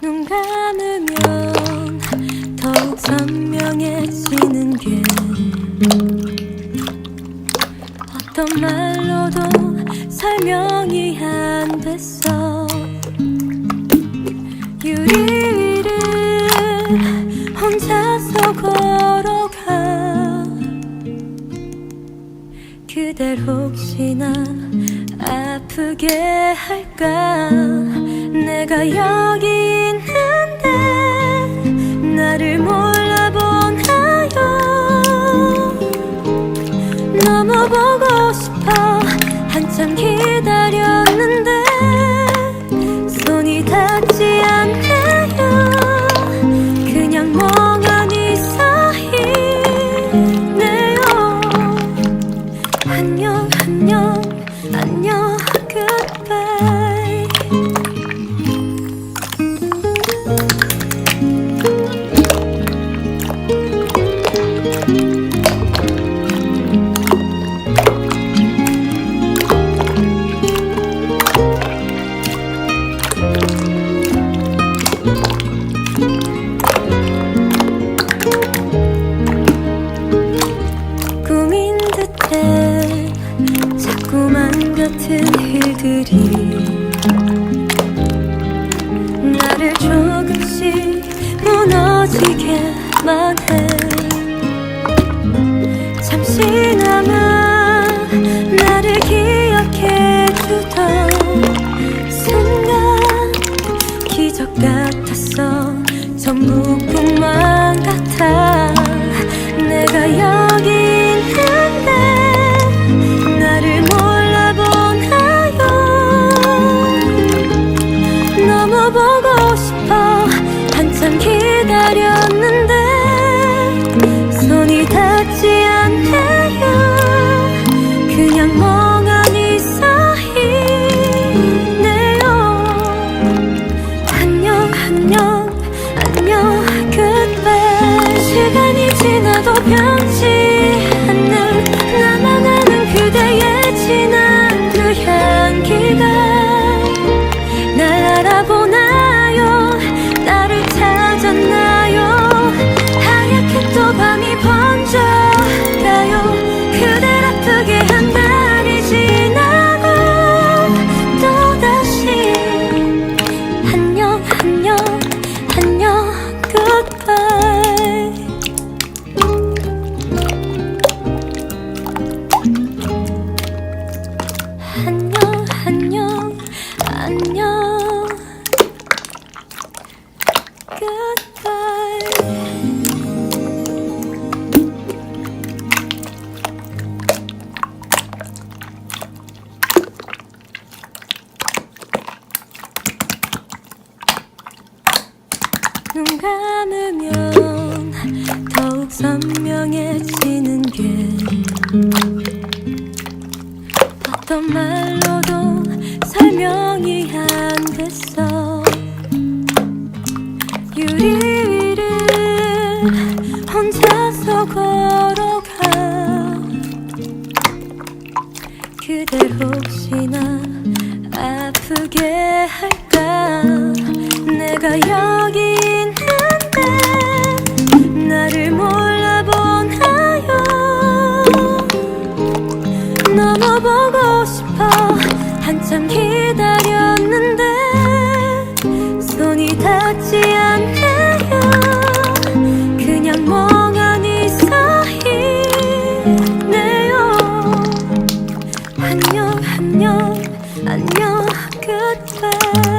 눈 감으면 더욱 선명해지는 게 어떤 말로도 설명이 안 됐어. 유리 위를 혼자서 걸어가. 그댈 혹시나 아프게 할까? 내가 여기 있는데 나를 몰라보나요 너무 보고 싶어. 한참 기다렸 안녕 일들이 나를 조금씩 무너지게만 해. 잠시나마 나를 기억해 주던 순간 기적 같았어. 전부 지 눈 감으면 더욱 선명해지는 게 어떤 말로도 설명이 안 됐어. 유리 위를 혼자서 걸어가. 그댈 혹시나 아프게 할까? 내가 여기 보고 싶어. 한참 기다렸는데 손이 닿지 않네요. 그냥 멍하니 서 있네요. 안녕 안녕 안녕 goodbye